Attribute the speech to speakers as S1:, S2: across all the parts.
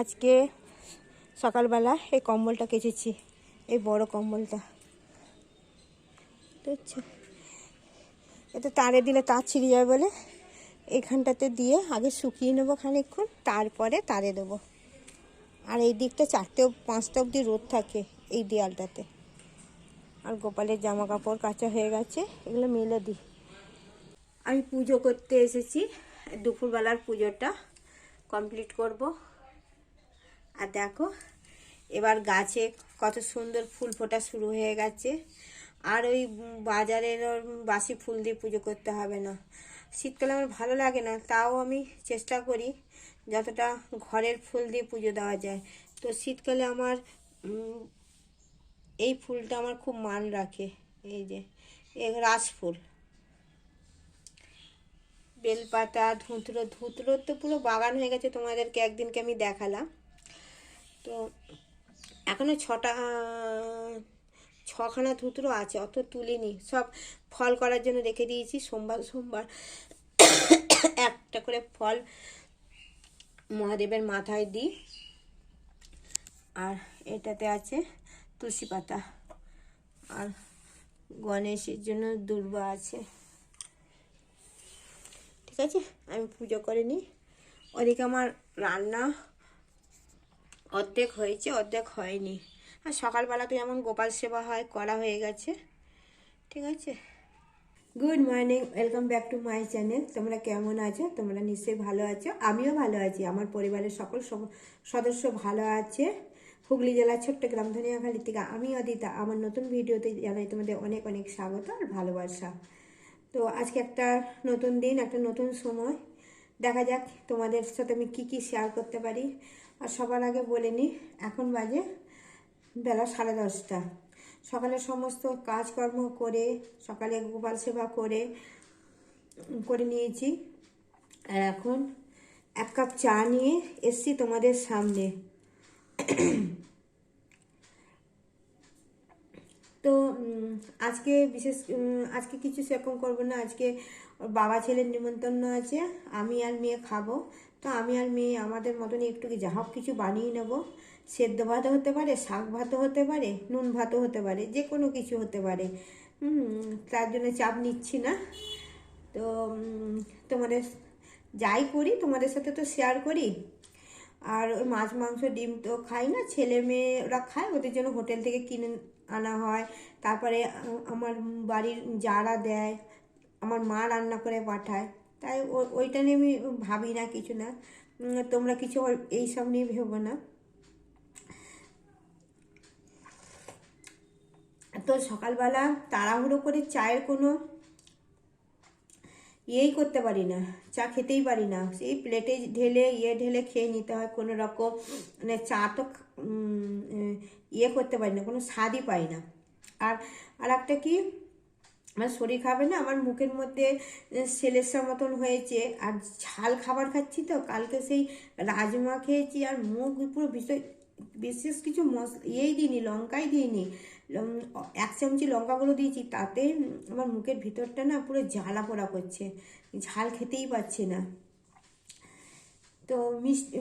S1: আজকে সকালবেলা এই কম্বলটা কেচেছি, এই বড় কম্বলটা। দেখছ? এতে তারে দিলে তার ছিঁড়ে যাবে বলে এখানটাতে দিয়ে আগে শুকিয়ে নেব খানিকক্ষণ, তারপরে তারে দেবো। আর এই দিকটা চারটে পাঁচটা অবধি রোদ থাকে এই দেয়ালটাতে। আর গোপালের জামা কাপড় কাচা হয়ে গেছে, এগুলো মেলে দিই। আমি পুজো করতে এসেছি, দুপুরবেলার পুজোটা কমপ্লিট করব। আর দেখো, এবার গাছে কত সুন্দর ফুল ফোটা শুরু হয়ে গেছে। আর ওই বাজারের বাসি ফুল দিয়ে পুজো করতে হবে না। শীতকালে আমার ভালো লাগে না, তাও আমি চেষ্টা করি যতটা ঘরের ফুল দিয়ে পুজো দেওয়া যায়। তো শীতকালে আমার এই ফুলটা আমার খুব মান রাখে। এই যে এ রাস ফুল। বেলপাতা, ধুতরো ধুতরোর তো পুরো বাগান হয়ে গেছে তোমাদেরকে একদিনকে আমি দেখালাম। তো এখনও ছটা, ছখানা ধুতরো আছে, অত তুলিনি। সব ফল করার জন্য রেখে দিয়েছি। সোমবার সোমবার একটা করে ফল মহাদেবের মাথায় দিই। আর এটাতে আছে তুলসী পাতা। আর গণেশের জন্য দুর্বা আছে। ঠিক আছে? আমি পুজো করে নিই। ওদিকে আমার রান্না অর্ধেক হয়েছে, অর্ধেক হয়নি। আর সকালবেলাতে যেমন গোপাল সেবা হয়, করা হয়ে গেছে। ঠিক আছে? Good morning welcome back to my channel তোমরা কেমন আছো? তোমরা নিশ্চয়ই ভালো আছো। আমিও ভালো আছি। আমার পরিবারের সকল সদস্য ভালো আছে। হুগলি জেলার ছোট্ট গ্রাম ধনিয়াখালী থেকে আমি অদিতা। আমার নতুন ভিডিওতে জানাই তোমাদের অনেক অনেক স্বাগত আর ভালোবাসা। তো আজকে একটা নতুন দিন, একটা নতুন সময়। দেখা যাক তোমাদের সাথে আমি কি কি শেয়ার করতে পারি। আর সবার আগে বলে নিই এখন বাজে বেলা সাড়ে দশটা। সকালে সমস্ত কাজকর্ম করে, সকালে গোপাল সেবা করে করে নিয়েছি। আর এখন এক কাপ চা নিয়ে এসছি তোমাদের সামনে। তো আজকে বিশেষ আজকে কিছু সেরকম করব না। আজকে বাবা ছেলের নিমন্ত্রণ আছে, আমি আর মেয়ে খাব। তো আমি আর মেয়ে আমাদের মতনই একটু কি যা হোক কিছু বানিয়ে নেব। সেদ্ধ ভাতও হতে পারে, শাক ভাতও হতে পারে, নুন ভাতও হতে পারে, যে কোনো কিছু হতে পারে। তার জন্য চাপ নিচ্ছি না। তো তোমাদের যাই করি, তোমাদের সাথে তো শেয়ার করি। আর ওই মাছ, মাংস, ডিম তো খাই না, ছেলে মেয়ে ওরা খায়, ওদের জন্য হোটেল থেকে কিনে আনা হয়। তারপরে আমার বাড়ির যারা দেয়, আমার মা রান্না করে পাঠায়। তাই ওইটা নিয়ে আমি ভাবি না কিছু না। তোমরা কিছু এই সব নিয়ে ভেবো না। তো সকালবেলা তাড়াহুড়ো করে চায়ের কোনো ইয়েই করতে পারি না, চা খেতেই পারি না। সেই প্লেটে ঢেলে ইয়ে ঢেলে খেয়ে নিতে হয়, কোনো রকম মানে চা তো ইয়ে করতে পারি না, কোনো স্বাদই পাই না। আর আর একটা কি আমার শরীর খাবে না, আমার মুখের মধ্যে সেলেসা মতন হয়েছে। আর ঝাল খাবার খাচ্ছি তো, কালকে সেই রাজমা খেয়েছি, আর মুখ পুরো ভীষণ বিশেষ কিছু মশলা ইয়েই দিইনি, লঙ্কাই দিইনি। এক চামচি লঙ্কাগুলো দিয়েছি, তাতে আমার মুখের ভিতরটা না পুরো জ্বালা পোড়া করছে। ঝাল খেতেই পারছি না। তো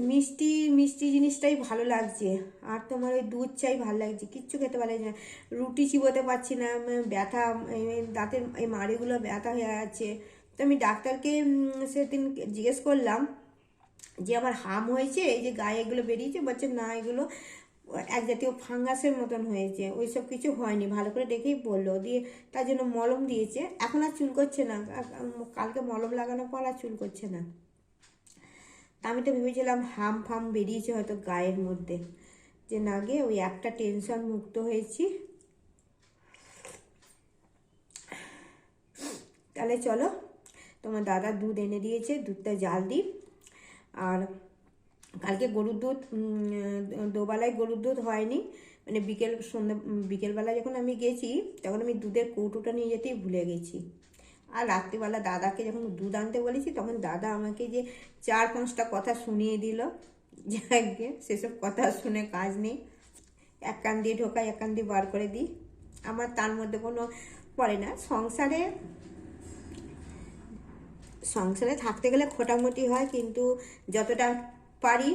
S1: মিষ্টি মিষ্টি জিনিসটাই ভালো লাগছে। আর তোমার ওই দুধ চাই ভালো লাগছে। কিচ্ছু খেতে লাগছে না। রুটি চিবোতে পারছি না ব্যথা দাঁতের এই মাড়িগুলো ব্যথা হয়ে আছে তো আমি ডাক্তারকে সেদিন জিজ্ঞেস করলাম যে আমার হাম হয়েছে, এই যে গায়ে এগুলো বেরিয়েছে, বলছে না, এগুলো এক জাতীয় ফাঙ্গাসের মতন হয়েছে। ওই সব কিছু হয়নি, ভালো করে দেখেই বলল। দিয়ে তার জন্য মলম দিয়েছে। এখন আর চুল করছে না। কালকে মলম লাগানোর পর আর চুল করছে না। তা আমি তো ভেবেছিলাম হাম ফাম বেরিয়েছে হয়তো গায়ের মধ্যে। যে না গে ওই একটা টেনশন মুক্ত হয়েছি। তাহলে চলো তোমার দাদা দুধ এনে দিয়েছে দুধটা জাল দিই। আর কালকে গরুর দুধ দোবেলায় গরুর দুধ হয়নি। মানে বিকেল সন্ধ্যা উম, বিকেলবেলা যখন আমি গেছি তখন আমি দুধের কৌটোটা নিয়ে যেতেই ভুলে গেছি। আর রাত্রিবেলা দাদাকে যখন দুধ আনতে বলেছি, তখন দাদা আমাকে যে চার পাঁচটা কথা শুনিয়ে দিল। যাকে সেসব কথা শুনে কাজ নেই। এক কান দিয়ে ঢোকাই এক কান দিয়ে বার করে দিই। আমার তার মধ্যে কোনো পড়ে না। সংসারে সংসারে থাকতে গেলে খোটামুটি হয়, কিন্তু যতটা পারি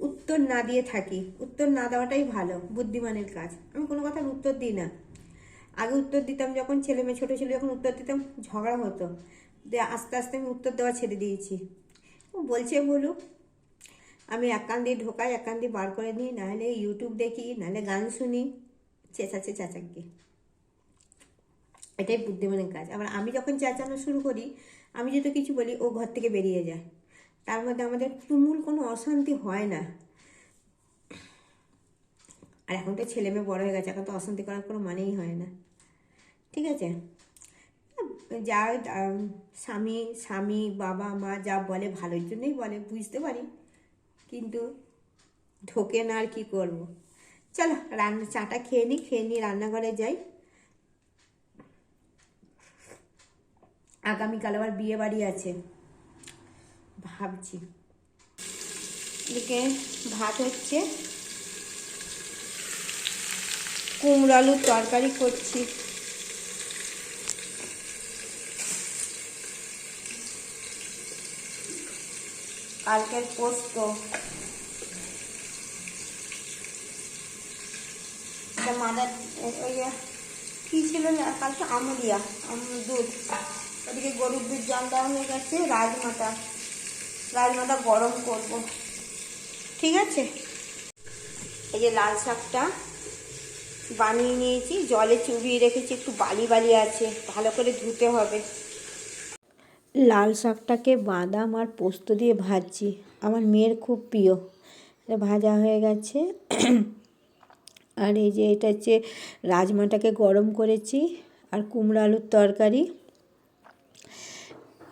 S1: উত্তর না দিয়ে থাকি। উত্তর না দেওয়াটাই ভালো, বুদ্ধিমানের কাজ। আমি কোনো কথার উত্তর দিই না। আগে উত্তর দিতাম যখন, ছেলে মেয়ে ছোটো ছিল যখন উত্তর দিতাম, ঝগড়া হতো। আস্তে আস্তে আমি উত্তর দেওয়া ছেড়ে দিয়েছি। ও বলছে, বলুক, আমি এক কান দিয়ে ঢোকাই, এক কান দিয়ে বার করে নিই নাহলে ইউটিউব দেখি নাহলে গান শুনি। চেঁচাচ্ছে চেঁচাকে। এটাই বুদ্ধিমানের কাজ। আবার আমি যখন চেঁচানো শুরু করি, আমি যদি কিছু বলি, ও ঘর থেকে বেরিয়ে যায়। তার মধ্যে আমাদের তুমুল কোনো অশান্তি হয় না। আর এখন তো ছেলে মেয়ে বড় হয়ে গেছে, এখন তো অশান্তি করার কোনো মানেই হয় না। ঠিক আছে? যা স্বামী স্বামী, বাবা, মা যা বলে ভালোর জন্যই বলে, বুঝতে পারি। কিন্তু ঢোকে না আর কি করব? চলো রান্না চাটা খেয়ে নিই খেয়ে নিয়ে রান্নাঘরে যাই। আগামীকাল আবার বিয়ে বাড়ি আছে। ভাবছি। এদিকে ভাত হচ্ছে। কুমড়ো আলুর তরকারি করছি। কালকের পোস্ত। মাদার, ওই ছিল না, কালকে আমলিয়া আমুল দুধ। ওদিকে গরুর দুধ জল দেওয়া হয়ে গেছে, রাজমাটা। রাজমাটা গরম করব। ঠিক আছে? এই যে লাল শাকটা। বানিয়ে নিয়েছি, জলে চুবিয়ে রেখেছি, একটু বালি বালি আছে, ভালো করে ধুতে হবে। লাল শাকটাকে বাদাম আর পোস্ত দিয়ে ভাজছি, আমার মেয়ের খুব প্রিয়। ভাজা হয়ে গেছে। আর এই যে এটা হচ্ছে রাজমাটাকে গরম করেছি, আর কুমড়ো আলুর তরকারি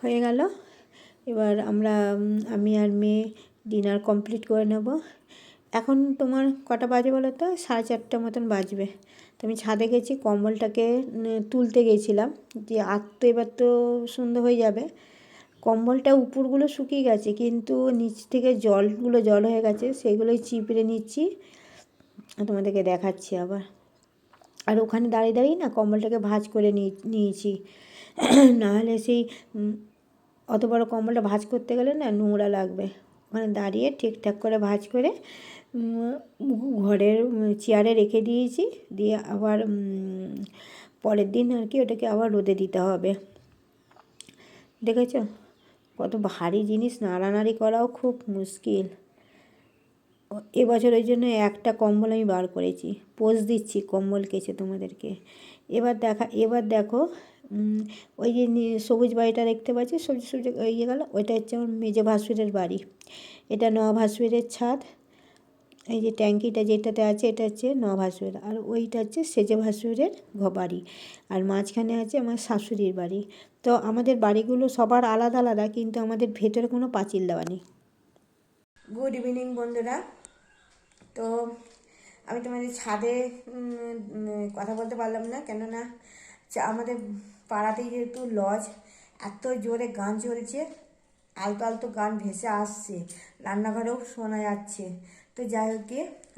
S1: হয়ে গেল। এবার আমরা আমি আর মেয়ে ডিনার কমপ্লিট করে নেব। এখন তোমার কটা বাজে বলো তো? সাড়ে চারটা মতন বাজবে। তো আমি ছাদে গেছি, কম্বলটাকে তুলতে গেছিলাম। যে আর তো এবার তো সুন্দর হয়ে যাবে। কম্বলটা উপরগুলো শুকিয়ে গেছে, কিন্তু নিচ থেকে জলগুলো জল হয়ে গেছে, সেগুলোই চিপড়ে নিচ্ছি। তোমাদেরকে দেখাচ্ছি আবার। আর ওখানে দাঁড়িয়ে দাঁড়িয়ে না কম্বলটাকে ভাজ করে নিয়ে নিয়েছি। নাহলে সেই অত বড় কম্বলটা ভাঁজ করতে গেলে না নোংরা লাগবে। ওখানে দাঁড়িয়ে ঠিকঠাক করে ভাঁজ করে ঘরের চেয়ারে রেখে দিয়েছি। দিয়ে আবার পরের দিন আর কি ওটাকে আবার রোদে দিতে হবে। দেখেছ? কত ভারী জিনিস, নাড়ানাড়ি করাও খুব মুশকিল। ও- এবছর ওই জন্য একটা কম্বল আমি বার করেছি। পোজ দিচ্ছি কম্বল কেছে তোমাদেরকে। এবার দেখা, এবার দেখো ওই যে সবুজ বাড়িটা দেখতে পাচ্ছি, সবুজ সবুজ ইয়ে গেল, ওইটা হচ্ছে আমার মেজো ভাসুরের বাড়ি। এটা ন ভাসুরের ছাদ। এই যে ট্যাঙ্কিটা যেটাতে আছে, এটা হচ্ছে ন ভাসুর। আর ওইটা হচ্ছে সেজে ভাসুরের বাড়ি। আর মাঝখানে আছে আমার শাশুড়ির বাড়ি। তো আমাদের বাড়িগুলো সবার আলাদা আলাদা, কিন্তু আমাদের ভেতরে কোনো পাঁচিল দেওয়া নেই। গুড ইভিনিং বন্ধুরা। তো আমি তোমাদের ছাদে কথা বলতে পারলাম না, কেননা আমাদের পাড়াতেই যেহেতু লজ এত জোরে গান চলছে, আলতো আলতো গান ভেসে আসছে, রান্নাঘরেও শোনা যাচ্ছে। তো যাই হোক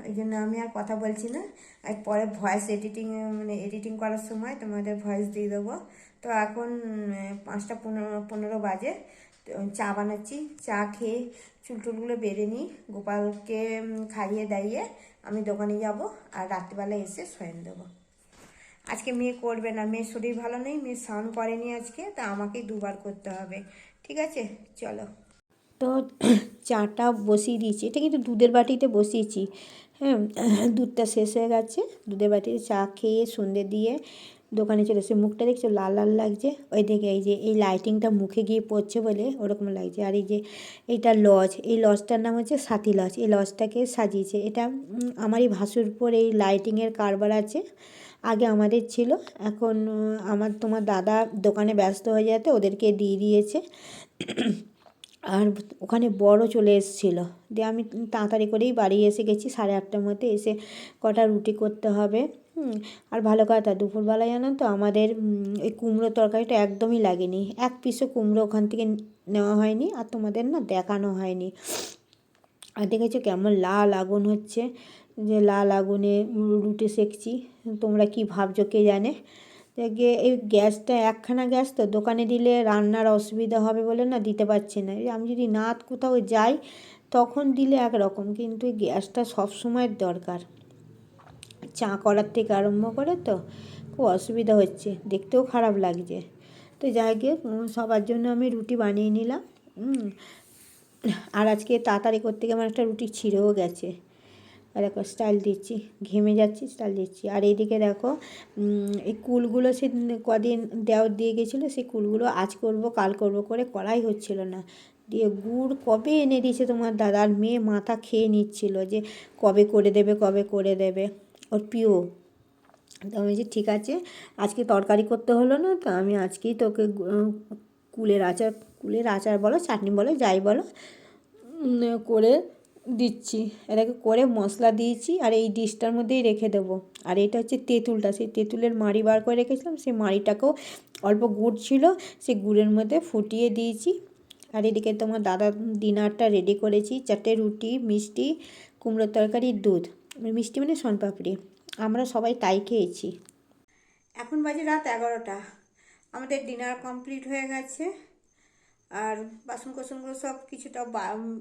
S1: ওই জন্য আমি আর কথা বলছি না। আর পরে ভয়েস এডিটিং মানে এডিটিং করার সময় তোমাদের ভয়েস দিয়ে দেবো। তো এখন পাঁচটা পনেরো পনেরো বাজে। চা বানাচ্ছি, চা খেয়ে চুল টুলগুলো বেড়ে নিই। গোপালকে খাইয়ে দাইয়ে আমি দোকানে যাব আর রাত্রিবেলা এসে শয়ন দেবো। আজকে মেয়ে করবে না, মেয়ের শরীর ভালো নেই, মেয়ে স্নান করেনি আজকে, তা আমাকেই দুবার করতে হবে। ঠিক আছে? চলো। তো চাটা বসিয়ে দিয়েছি। এটা কিন্তু দুধের বাটিতে বসিয়েছি। হ্যাঁ দুধটা শেষ হয়ে গেছে। দুধের বাটিতে চা খেয়ে সন্ধে দিয়ে দোকানে চলে এসে মুখটা দেখছ? লাল লাল লাগছে। ওই দিকে এই যে, এই লাইটিংটা মুখে গিয়ে পড়ছে বলে ওরকম লাগছে। আর এই যে এইটা লজ, এই লজটার নাম হচ্ছে সাথী লজ। এই লজটাকে সাজিয়েছে। এটা আমারই ভাসুর পর এই লাইটিংয়ের কারবার আছে। আগে আমাদের ছিল। এখন আমার, তোমার দাদা দোকানে ব্যস্ত হয়ে যেতে ওদেরকে দিয়ে দিয়েছে। আর ওখানে বড় চলে এসেছিল। দিয়ে আমি তাড়াতাড়ি করেই বাড়ি এসে গেছি। সাড়ে আটটার মধ্যে এসে কটা রুটি করতে হবে। আর ভালো কথা দুপুরবেলায় জানো তো, আমাদের এই কুমড়ো তরকারিটা একদমই লাগেনি। এক পিসও কুমড়ো ওখান থেকে নেওয়া হয়নি আর তোমাদের না দেখানো হয়নি। আর দেখেছ কেমন লাল আগুন হচ্ছে। যে লাল আগুনে রুটি সেকছি। তোমরা কি ভাবছ কে জানে? দেখে এই গ্যাসটা একখানা গ্যাস তো দোকানে দিলে রান্নার অসুবিধা হবে বলে না দিতে পারছি না। আমি যদি না কোথাও যাই, তখন দিলে একরকম, কিন্তু গ্যাসটা সব সময়ের দরকার। চা করার থেকে আরম্ভ করে তো খুব অসুবিধা হচ্ছে, দেখতেও খারাপ লাগছে। তো যাই গিয়ে সবার জন্য আমি রুটি বানিয়ে নিলাম আর আজকে তাড়াতাড়ি করতে গিয়ে আমার একটা রুটি ছিঁড়েও গেছে। আর দেখো স্টাইল দিচ্ছি, ঘেমে যাচ্ছি, স্টাইল দিচ্ছি। আর এইদিকে দেখো এই কুলগুলো সে কদিন দেওয়ার দিয়ে গেছিল, সেই কুলগুলো আজ করব, কাল করব করে করাই হচ্ছিল না। দিয়ে গুড় কবে এনে দিয়েছে তোমার দাদার মেয়ে মাথা খেয়ে নিচ্ছিল যে কবে করে দেবে, কবে করে দেবে। ওর প্রিয় তো আমি বলছি, ঠিক আছে, আজকে তরকারি করতে হলো না, তো আমি আজকেই তোকে কুলের আচার কুলের আচার বলো, চাটনি বলো, যাই বলো করে দিচ্ছি। এটাকে করে মশলা দিয়েছি আর এই ডিশটার মধ্যেই রেখে দেবো। আর এটা হচ্ছে তেঁতুলটা। সেই তেঁতুলের মাড়ি বার করে রেখেছিলাম। সেই মাড়িটাকেও অল্প গুড় ছিল। সেই গুড়ের মধ্যে ফুটিয়ে দিয়েছি। আর এদিকে তোমার দাদা ডিনারটা রেডি করেছি। চারটে রুটি, মিষ্টি, কুমড়োর তরকারি, দুধ। মিষ্টি মানে শনপাপড়ি। আমরা সবাই তাই খেয়েছি। এখন বাজে রাত এগারোটা। আমাদের ডিনার কমপ্লিট হয়ে গেছে। আর বাসন কোসনগুলো সব কিছুটা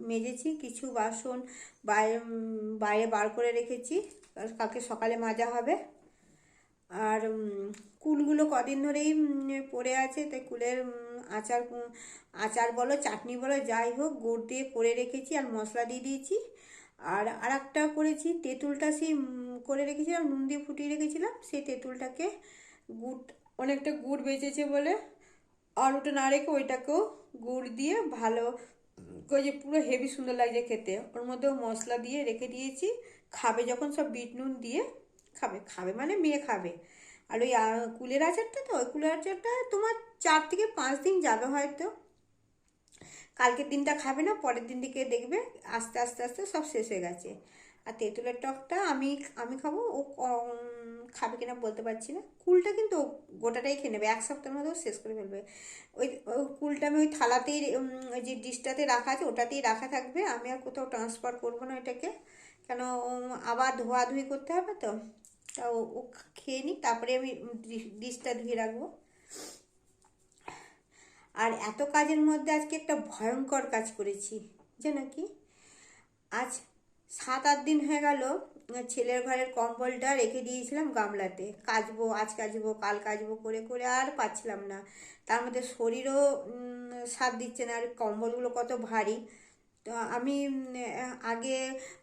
S1: মেজেছি, কিছু বাসন বাইরে বাইরে বার করে রেখেছি। কালকে সকালে মাজা হবে। আর কুলগুলো কদিন ধরেই পড়ে আছে। তাই কুলের আচার আচার বলো, চাটনি বলো, যাই হোক, গুড় দিয়ে করে রেখেছি আর মশলা দিয়ে দিয়েছি। আর আর একটা করেছি, তেঁতুলটা সেই করে রেখেছিলাম, নুন দিয়ে ফুটিয়ে রেখেছিলাম। সেই তেঁতুলটাকে গুড়, অনেকটা গুড় বেঁচেছে বলে আর ওটা না রেখে ওইটাকেও গুড় দিয়ে ভালো করে যে পুরো হেভি সুন্দর লাগছে খেতে। ওর মধ্যেও মশলা দিয়ে রেখে দিয়েছি। খাবে যখন সব বিট নুন দিয়ে খাবে। খাবে মানে মেয়ে খাবে। আর ওই কুলের আচারটা তো? ওই কুলের আচারটা তোমার চার থেকে পাঁচ দিন যাবে হয়তো। কালকের দিনটা খাবে না, পরের দিন দিকে দেখবে আস্তে আস্তে আস্তে সব শেষ হয়ে গেছে। আর তেঁতুলের টকটা আমি আমি খাব। ও খাবে কিনা বলতে পারছি না। কুলটা কিন্তু গোটাটাই খেয়ে নেবে, এক সপ্তাহের মধ্যে শেষ করে ফেলবে। ওই কুলটা আমি ওই থালাতেই ওই যে ডিশটাতে রাখা আছে, ওটাতেই রাখা থাকবে। আমি আর কোথাও ট্রান্সফার করব না এটাকে কেন আবার ধোয়াধুয়ি করতে হবে তো? তা ও খেয়ে নিই তারপরে আমি ডিশটা ধুয়ে রাখব। আর এত কাজের মধ্যে আজকে একটা ভয়ঙ্কর কাজ করেছি। জানো কি? আজ সাত, আট দিন হয়ে গেল ছেলের ঘরের কম্বলটা রেখে দিয়েছিলাম গামলাতে। কাচবো, আজ কাচবো, কাল কাচবো করে করে আর পাচ্ছিলাম না। তার মধ্যে শরীরও সাথ দিচ্ছে না, আর কম্বলগুলো কত ভারী। তো আমি আগে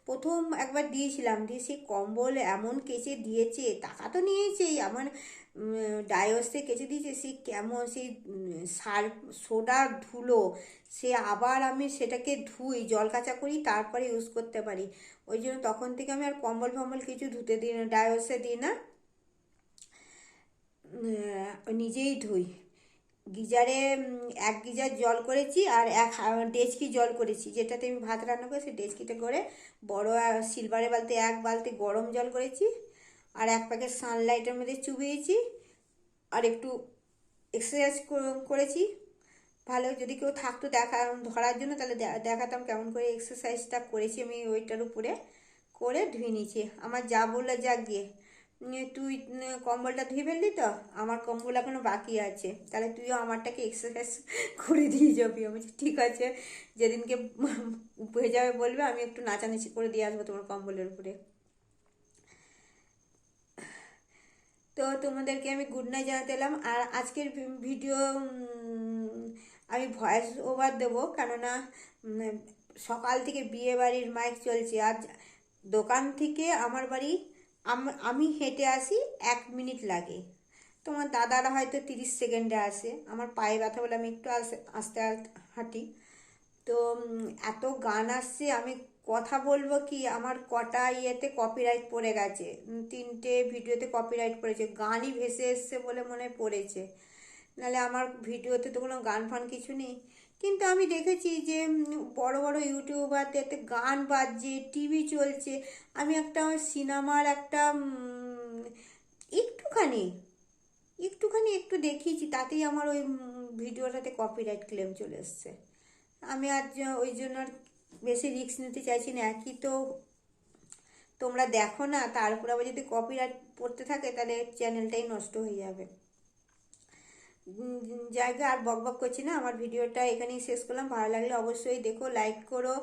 S1: প্রথম একবার দিয়েছিলাম, দিয়ে সেই কম্বল এমন কেচে দিয়েছে, টাকা তো নিয়েছেই। আমার ডায়োসে কেচে দিয়েছে সেই কেমন সেই সার, সোডা ধুলো, সে আবার আমি সেটাকে ধুই, জল কাচা করি, তারপরে ইউজ করতে পারি। ওই জন্য তখন থেকে আমি আর কম্বল ফম্বল কিছু ধুতে দিই না ডায়োসে দিই না। নিজেই ধুই। গিজারে এক গিজার জল করেছি আর এক ডেচকি জল করেছি। যেটাতে আমি ভাত রান্না করি, সেই ডেচকিটা করে বড় সিলভারের বালতি, এক বালতি গরম জল করেছি। আর এক প্যাকেট সানলাইটের মধ্যে চুবিয়েছি আর একটু এক্সারসাইজ করেছি। ভালো, যদি কেউ থাকতো দেখা, ধরার জন্য, তাহলে দেখাতাম কেমন করে এক্সারসাইজটা করেছি আমি ওইটার উপরে করে ধুয়ে নিয়েছি। আমার যা বলল যা গিয়ে। তুই কম্বলটা ধুয়ে ফেললি তো? আমার কম্বল এখনও বাকি আছে। তাহলে তুইও আমারটাকে এক্সারসাইজ করে দিয়ে যাবি। আমি ঠিক আছে, যেদিনকে হয়ে যাবে বলবে, আমি একটু নাচানাচি করে দিয়ে আসব তোমার কম্বলের উপরে। তো তোমাদেরকে আমি গুড নাইট জানাতে এলাম। আর আজকের ভিডিও আমি ভয়েস ওভার দেবো। কেননা সকাল থেকে বিয়ে বাড়ির মাইক চলছে। আর দোকান থেকে আমার বাড়ি, আমি হেঁটে আসি, এক মিনিট লাগে। তোমার দাদারা হয়তো তিরিশ সেকেন্ডে আসে। আমার পায়ে ব্যথা বলে আমি একটু আসতে আস্তে আস্তে হাঁটি। তো এত গান আসছে, আমি কথা বলব কি? আমার কটা ইয়েতে কপিরাইট পড়ে গেছে। তিনটে ভিডিওতে কপিরাইট পড়েছে। গানই ভেসে এসছে বলে মনে পড়েছে। নাহলে আমার ভিডিওতে তো কোনো গান ফান কিছু নেই। কিন্তু আমি দেখেছি যে বড় বড় ইউটিউবারদের গান বাজছে টিভি চলছে। আমি একটা সিনেমার একটা একটুখানি একটুখানি একটু দেখিয়েছি। তাতেই আমার ওই ভিডিওটাতে কপিরাইট ক্লেম চলে এসছে। আমি আর জ- ওই জন্য আর বেশি রিস্ক নিতে চাইছি না, একই তো তোমরা দেখো না, তার তারপর আবার যদি কপিরাইট পড়তে থাকে তাহলে চ্যানেলটাই নষ্ট হয়ে যাবে। জায়গা আর বক বক করছি না, আমার ভিডিওটা এখানেই শেষ করলাম, ভালো লাগলে অবশ্যই দেখো লাইক করো,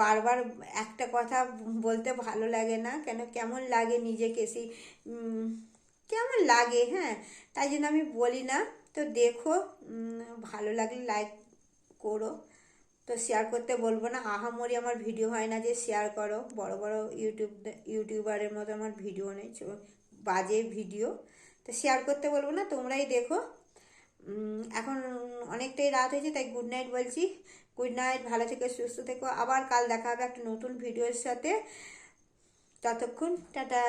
S1: বারবার একটা কথা বলতে ভালো লাগে না, কেন কেমন লাগে নিজেকে সেই কেমন লাগে হ্যাঁ তাই জন্য আমি বলি না, তো দেখো ভালো লাগলে লাইক করো। তো শেয়ার করতে বলব না। আহামরি আমার ভিডিও হয় না যে শেয়ার করো। বড় বড় ইউটিউব ইউটিউবারের মতো আমার ভিডিও নেই বাজে ভিডিও তো শেয়ার করতে বলব না, তোমরাই দেখো। এখন অনেকটাই রাত হয়েছে, তাই গুড নাইট বলছি। গুড নাইট ভালো থেকে, সুস্থ থেকো। আবার কাল দেখা হবে একটা নতুন ভিডিওর সাথে। ততক্ষণ, টাটা।